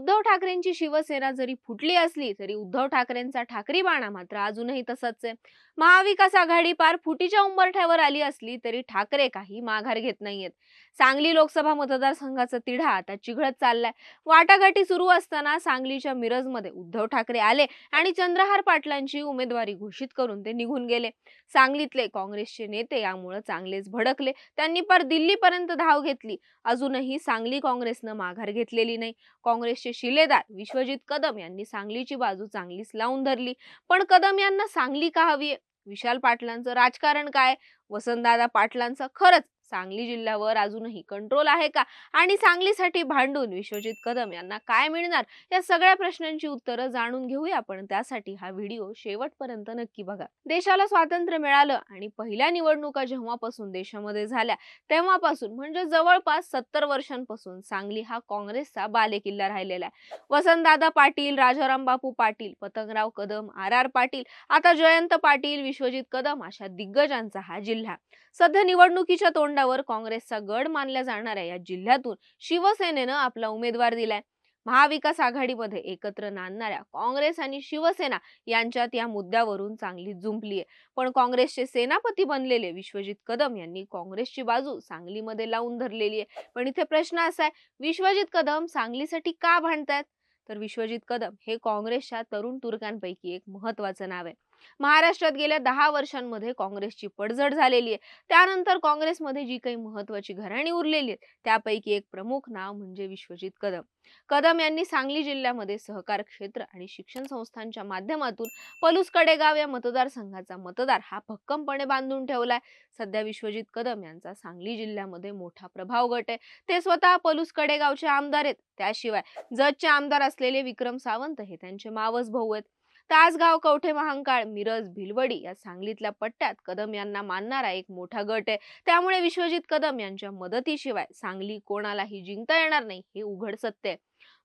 उद्धव ठाकरेंची शिवसेना जरी फुटली असली तरी उद्धव ठाकरेंचा ठाकरी बाणा मात्र अजूनही तसाच आहे. महाविकास आघाडी पार फुटीच्या उंबरठ्यावर आली असली तरी ठाकरे काही माघार घेत नाहीयेत. सांगली लोकसभा मतदारसंघाचा तिढा आता चिघळत चाललाय. वाटाघाटी सुरू असताना सांगलीच्या मिरजमध्ये उद्धव ठाकरे आले आणि चंद्रहार पाटलांची उमेदवारी घोषित करून ते निघून गेले. सांगलीतले काँग्रेसचे नेते यामुळे चांगलेच भडकले. त्यांनी पार दिल्लीपर्यंत धाव घेतली. अजूनही सांगली काँग्रेसनं माघार घेतलेली नाही. काँग्रेसचे शिलेदार. विश्वजित कदम यांनी सांगलीची बाजू चांगलीच लावून धरली. पण कदम यांना सांगली का हवी विशाल पाटलांचं राजकारण काय वसंतदादा पाटलांचं खरंच सांगली जिल्ह्यावर अजूनही कंट्रोल आहे का? आणि सांगलीसाठी भांडून विश्वजित कदम यांना काय मिळणार? या सगळ्या प्रश्नांची उत्तरं जाणून घेऊया आपण. त्यासाठी हा व्हिडिओ शेवटपर्यंत नक्की बघा. देशाला स्वातंत्र्य मिळालं आणि पहिल्या निवडणुका जेव्हापासून देशामध्ये झाल्या तेव्हापासून म्हणजे जवळपास सत्तर वर्षांपासून सांगली हा काँग्रेसचा बालेकिल्ला राहिलेला आहे. वसंतदादा पाटील राजाराम बापू पाटील पतंगराव कदम आर आर पाटील आता जयंत पाटील विश्वजित कदम अशा दिग्गजांचा हा जिल्हा. सध्या निवडणुकीच्या तोंडावर काँग्रेसचा गड मानल्या जाणाऱ्या या जिल्ह्यातून शिवसेनेनं आपला उमेदवार दिलाय. महाविकास आघाडीमध्ये एकत्र नांदणाऱ्या काँग्रेस आणि शिवसेना यांच्यात या मुद्द्यावरून चांगली जुंपलीय पण काँग्रेसचे सेनापती बनलेले विश्वजित कदम यांनी काँग्रेसची बाजू सांगलीमध्ये लावून धरलेली आहे. पण इथे प्रश्न असा आहे विश्वजित कदम सांगलीसाठी का भांडतायत? तर विश्वजित कदम हे काँग्रेसच्या तरुण तुर्कांपैकी एक महत्वाचं नाव आहे. महाराष्ट्रात गेल्या दहा वर्षांमध्ये काँग्रेसची पडझड झालेली आहे. त्यानंतर काँग्रेसमध्ये जी काही महत्वाची घराणी उरलेली आहेत त्यापैकी एक प्रमुख नाव म्हणजे विश्वजित कदम. कदम यांनी सांगली जिल्ह्यामध्ये सहकार क्षेत्र आणि शिक्षण संस्थांच्या माध्यमातून पलूस कडेगाव या मतदारसंघाचा मतदार हा भक्कमपणे बांधून ठेवलाय सध्या विश्वजित कदम यांचा सांगली जिल्ह्यामध्ये मोठा प्रभाव गट आहे. ते स्वतः पलूस कडेगावचे आमदार आहेत. त्याशिवाय जतचे आमदार असलेले विक्रम सावंत हे त्यांचे मावस भाऊ आहेत. तासगाव कवठे महांकाळ मिरज भिलवडी या सांगलीतल्या पट्ट्यात कदम यांना मानणारा एक मोठा गट आहे. त्यामुळे विश्वजित कदम यांच्या मदतीशिवाय सांगली कोणालाही जिंकता येणार नाही हे उघड सत्य आहे.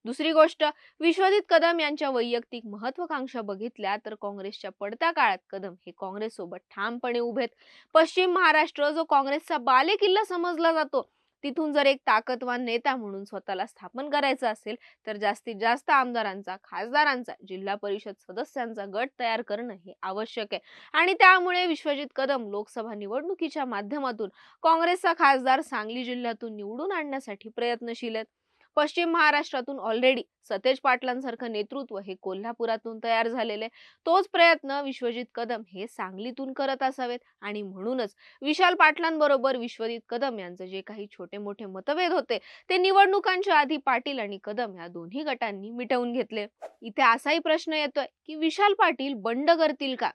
दुसरी गोष्ट विश्वजित कदम यांच्या वैयक्तिक महत्वाकांक्षा बघितल्या तर काँग्रेसच्या पडत्या काळात कदम हे काँग्रेस सोबत ठामपणे उभेत पश्चिम महाराष्ट्र जो काँग्रेसचा बालेकिल्ला समजला जातो तिथून जर एक ताकदवान नेता म्हणून स्वतःला स्थापन करायचं असेल तर जास्तीत जास्त आमदारांचा खासदारांचा जिल्हा परिषद सदस्यांचा गट तयार करणं हे आवश्यक आहे. आणि त्यामुळे विश्वजित कदम लोकसभा निवडणुकीच्या माध्यमातून काँग्रेसचा खासदार सांगली जिल्ह्यातून निवडून आणण्यासाठी प्रयत्नशील आहेत. पश्चिम महाराष्ट्रातून ऑलरेडी सतेज पाटलांसारखं नेतृत्व हे कोल्हापुरातून तयार झालेले. तोच प्रयत्न विश्वजित कदम हे सांगलीतून करत असावेत. आणि म्हणूनच विशाल पाटलांबरोबर विश्वजित कदम यांचे जे काही छोटे मोठे मतभेद होते ते निवडणुकांच्या आधी पाटील आणि कदम या दोन्ही गटांनी मिटवून घेतले. इथे असाही प्रश्न येतोय की विशाल पाटील बंड करतील का?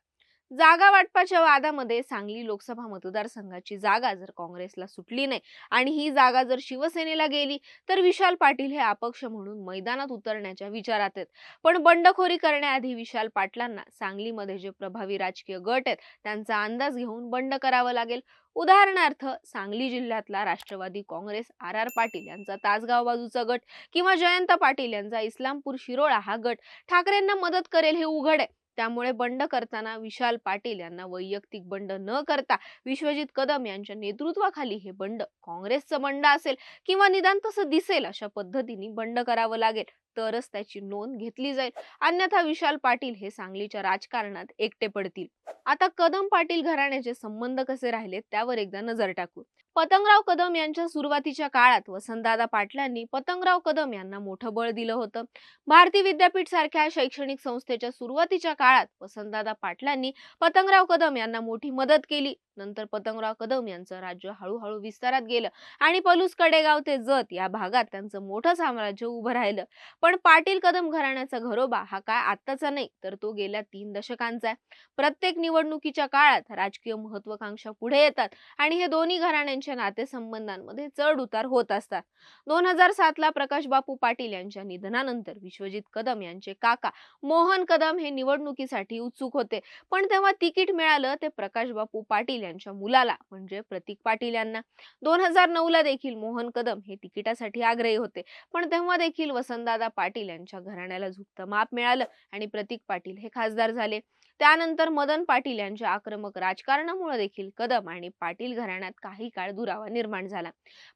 जागा वाटपाच्या वादामध्ये सांगली लोकसभा मतदारसंघाची जागा जर काँग्रेसला सुटली नाही आणि ही जागा जर शिवसेनेला गेली तर विशाल पाटील हे अपक्ष म्हणून मैदानात उतरण्याच्या विचारात आहेत. पण बंडखोरी करण्याआधी विशाल पाटलांना सांगलीमध्ये जे प्रभावी राजकीय गट आहेत त्यांचा अंदाज घेऊन बंड करावं लागेल. उदाहरणार्थ सांगली जिल्ह्यातला Rashtrawadi Congress R R Patil यांचा तासगाव बाजूचा गट किंवा जयंत पाटील यांचा इस्लामपूर शिरोळा हा गट ठाकरेंना मदत करेल हे उघड आहे. त्यामुळे बंड करताना विशाल पाटील यांना वैयक्तिक बंड न करता विश्वजित कदम यांच्या नेतृत्वाखाली हे बंड काँग्रेसचं बंड असेल किंवा निदान तसं दिसेल अशा पद्धतीने बंड करावं लागेल तरच त्याची नोंद घेतली जाईल. अन्यथा विशाल पाटील हे सांगलीच्या राजकारणात एकटे पडतील. आता कदम पाटील घराण्याचे संबंध कसे राहिले त्यावर एकदा नजर टाकू. पतंगराव कदम यांच्या सुरुवातीच्या काळात वसंतदादा पाटलांनी पतंगराव कदम यांना मोठं बळ दिलं होतं. भारती विद्यापीठ सारख्या शैक्षणिक संस्थेच्या सुरुवातीच्या काळात वसंतदादा पाटलांनी पतंगराव कदम यांना मोठी मदत केली. नंतर पतंगराव कदम यांचं राज्य हळूहळू विस्तारात गेलं आणि पलूस कडेगाव ते जत या भागात त्यांचं मोठं साम्राज्य उभं राहिलं. पण पाटील कदम घराण्याचा घरोबा हा काय आत्ताचा नाही तर तो गेल्या तीन दशकांचा आहे. प्रत्येक निवडणुकीच्या काळात राजकीय महत्वाकांक्षा पुढे येतात आणि हे दोन्ही घराण्यांच्या नातेसंबंधांमध्ये चढ उतार होत असतात. दोन हजार सातला प्रकाश बापू पाटील यांच्या निधनानंतर विश्वजित कदम यांचे काका मोहन कदम हे निवडणुकीसाठी उत्सुक होते. पण तेव्हा तिकीट मिळालं ते प्रकाश बापू पाटील यांच्या मुलाला म्हणजे प्रतीक पाटील यांना. दोन हजार नऊ ला देखील मोहन कदम हे तिकिटासाठी आग्रही होते. पण तेव्हा देखील वसंतदादा पाटील यांच्या घराण्याला झुकतं माप मिळालं आणि प्रतीक पाटील हे खासदार झाले. त्यानंतर मदन पाटील यांच्या आक्रमक राजकारणामुळे देखील कदम आणि पाटील घराण्यात काही काळ दुरावा निर्माण झाला.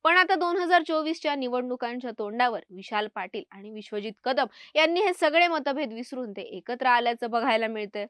पण आता दोन हजार चोवीसच्या निवडणुकांच्या तोंडावर विशाल पाटील आणि विश्वजित कदम यांनी हे सगळे मतभेद विसरून ते एकत्र आल्याचं बघायला मिळतंय.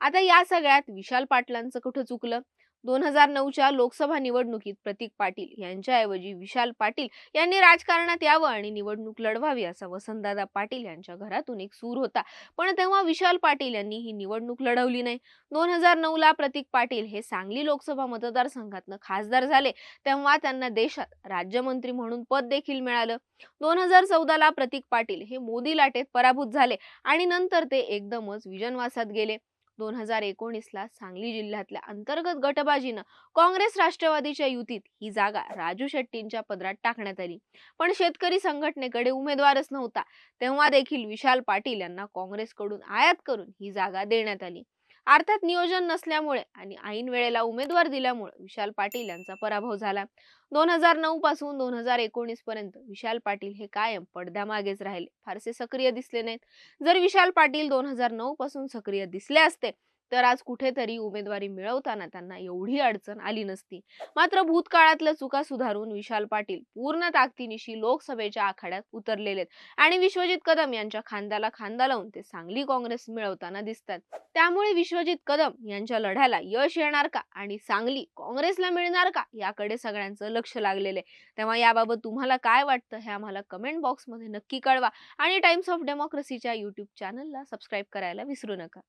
आता या सगळ्यात विशाल पाटलांचं कुठं चुकलं? दोन हजार नऊच्या लोकसभा निवडणुकीत प्रतीक पाटील यांच्याऐवजी विशाल पाटील यांनी राजकारणात यावं आणि निवडणूक लढवावी असा वसंतदादा पाटील यांच्या घरातून एक सूर होता. पण तेव्हा विशाल पाटील यांनी ही निवडणूक लढवली नाही. दोन हजार नऊ ला प्रतीक पाटील हे सांगली लोकसभा मतदारसंघातनं खासदार झाले. तेव्हा त्यांना देशात राज्यमंत्री म्हणून पद देखील मिळालं. दोन हजार चौदाला प्रतीक पाटील हे मोदी लाटेत पराभूत झाले आणि नंतर ते एकदमच विजनवासात गेले. दोन हजार एकोणीसला सांगली जिल्ह्यातल्या अंतर्गत गटबाजीनं काँग्रेस राष्ट्रवादीच्या युतीत ही जागा राजू शेट्टींच्या पदरात टाकण्यात आली. पण शेतकरी संघटनेकडे उमेदवारच नव्हता. तेव्हा देखील विशाल पाटील यांना काँग्रेसकडून आयात करून ही जागा देण्यात आली. अर्थात नियोजन नसल्यामुळे आणि ऐन वेळेला उमेदवार दिल्यामुळे विशाल पाटील यांचा पराभव झाला. दोन हजार नऊ पासून दोन हजार एकोणीस पर्यंत विशाल पाटील हे कायम पडद्यामागेच राहिले. फारसे सक्रिय दिसले नाहीत. जर विशाल पाटील दोन हजार नऊ पासून सक्रिय दिसले असते तर आज कुठेतरी उमेदवारी मिळवताना त्यांना एवढी अडचण आली नसती. मात्र भूतकाळातल्या चुका सुधारून विशाल पाटील पूर्ण ताकदीनिशी लोकसभेच्या आखाड्यात उतरलेले आहेत आणि विश्वजित कदम यांच्या खांद्याला खांदा लावून ते सांगली काँग्रेस मिळवताना दिसतात. त्यामुळे विश्वजित कदम यांच्या लढ्याला यश येणार का आणि सांगली काँग्रेसला मिळणार का याकडे सगळ्यांचं लक्ष लागलेले तेव्हा याबाबत तुम्हाला काय वाटतं हे आम्हाला कमेंट बॉक्समध्ये नक्की कळवा आणि टाइम्स ऑफ डेमोक्रेसीच्या युट्यूब चॅनलला सबस्क्राईब करायला विसरू नका.